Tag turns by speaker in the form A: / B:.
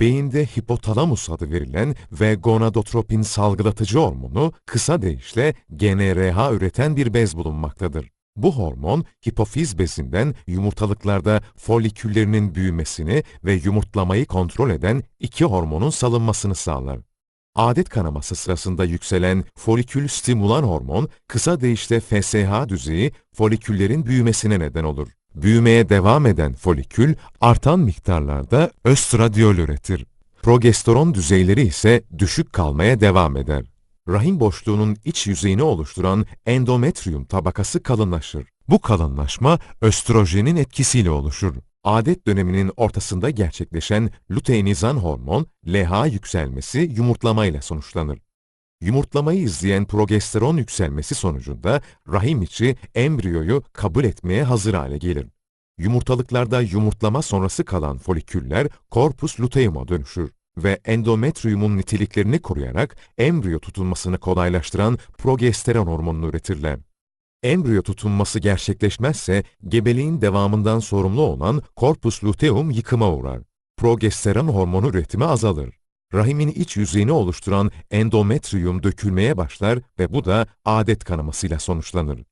A: beyinde hipotalamus adı verilen ve gonadotropin salgılatıcı hormonu, kısa deyişle GnRH üreten bir bez bulunmaktadır. Bu hormon, hipofiz bezinden yumurtalıklarda foliküllerinin büyümesini ve yumurtlamayı kontrol eden iki hormonun salınmasını sağlar. Adet kanaması sırasında yükselen folikül stimulan hormon, kısa deyişle FSH düzeyi foliküllerin büyümesine neden olur. Büyümeye devam eden folikül, artan miktarlarda östradiol üretir. Progesteron düzeyleri ise düşük kalmaya devam eder. Rahim boşluğunun iç yüzeyini oluşturan endometrium tabakası kalınlaşır. Bu kalınlaşma östrojenin etkisiyle oluşur. Adet döneminin ortasında gerçekleşen luteinizan hormon, LH yükselmesi yumurtlamayla sonuçlanır. Yumurtlamayı izleyen progesteron yükselmesi sonucunda rahim içi embriyoyu kabul etmeye hazır hale gelir. Yumurtalıklarda yumurtlama sonrası kalan foliküller korpus luteum'a dönüşür ve endometriyumun niteliklerini koruyarak embriyo tutulmasını kolaylaştıran progesteron hormonunu üretirler. Embriyo tutunması gerçekleşmezse gebeliğin devamından sorumlu olan korpus luteum yıkıma uğrar. Progesteron hormonu üretimi azalır. Rahimin iç yüzeyini oluşturan endometriyum dökülmeye başlar ve bu da adet kanamasıyla sonuçlanır.